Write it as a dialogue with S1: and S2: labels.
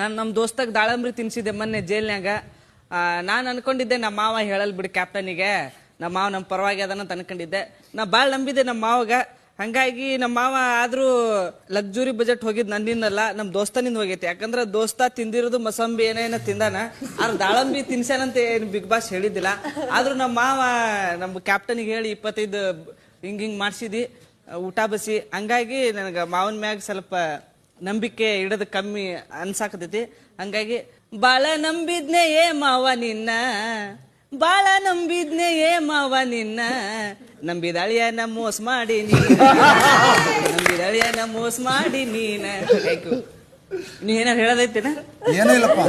S1: ನಾನು ನಮ್ಮ ದೋಸ್ತಗ್ ದಾಳಂಬ್ರಿ ತಿನ್ಸಿದ್ದೆ ಮೊನ್ನೆ ಜೈಲ್ನ್ಯಾಗ. ನಾನು ಅನ್ಕೊಂಡಿದ್ದೆ ನಮ್ಮ ಮಾವ ಹೇಳಲ್ ಬಿಡಿ ಕ್ಯಾಪ್ಟನಿಗೆ ನಮ್ಮ ಮಾವ ನಮ್ಮ ಪರವಾಗಿ ಅದನ್ನ ಅನ್ಕೊಂಡಿದ್ದೆ. ನಾ ಭಾಳ ನಂಬಿದ್ದೆ ನಮ್ಮ ಮಾವಗ. ಹಂಗಾಗಿ ನಮ್ಮ ಮಾವ ಆದ್ರೂ ಲಕ್ಸುರಿ ಬಜೆಟ್ ಹೋಗಿದ್ ನನ್ನಿಂದಲ್ಲ ನಮ್ಮ ದೋಸ್ತನಿಂದ ಹೋಗೈತಿ. ಯಾಕಂದ್ರೆ ದೋಸ್ತ ತಿಂದಿರೋದು ಮಸಂಬಿ ಏನೇನೋ ತಿಂದಾನ. ಆದ್ರೆ ದಾಳಂಬಿ ತಿನ್ಸ್ಯಾನಂತ ಏನು ಬಿಗ್ ಬಾಸ್ ಹೇಳಿದ್ದಿಲ್ಲ. ಆದ್ರೂ ನಮ್ಮ ಮಾವ ನಮ್ಮ ಕ್ಯಾಪ್ಟನಿಗೆ ಹೇಳಿ ಇಪ್ಪತ್ತೈದು ಹಿಂಗ್ ಹಿಂಗ್ ಮಾಡ್ಸಿದಿ, ಊಟ ಬಸಿ. ಹಂಗಾಗಿ ನನಗೆ ಮಾವನ ಮ್ಯಾಗ ಸ್ವಲ್ಪ ನಂಬಿಕೆ ಇಡೋದು ಕಮ್ಮಿ ಅನ್ಸಾಕತೈತಿ. ಹಂಗಾಗಿ ಬಾಳ ನಂಬಿದ್ನೆ ಏ ಮಾವ ನಿನ್ನ, ಬಾಳ ನಂಬಿದ್ನೆ ಏ ಮಾವ ನಿನ್ನ. ನಂಬಿದಳಿಯನ ಮೋಸ ಮಾಡಿ ನೀನ. ನಂಬಿದಳಿಯನ ಮೋಸ ಮಾಡಿ ನೀನ. ಥ್ಯಾಂಕ್ ಯು ನೀ
S2: ಇಲ್ಲಪ್ಪ.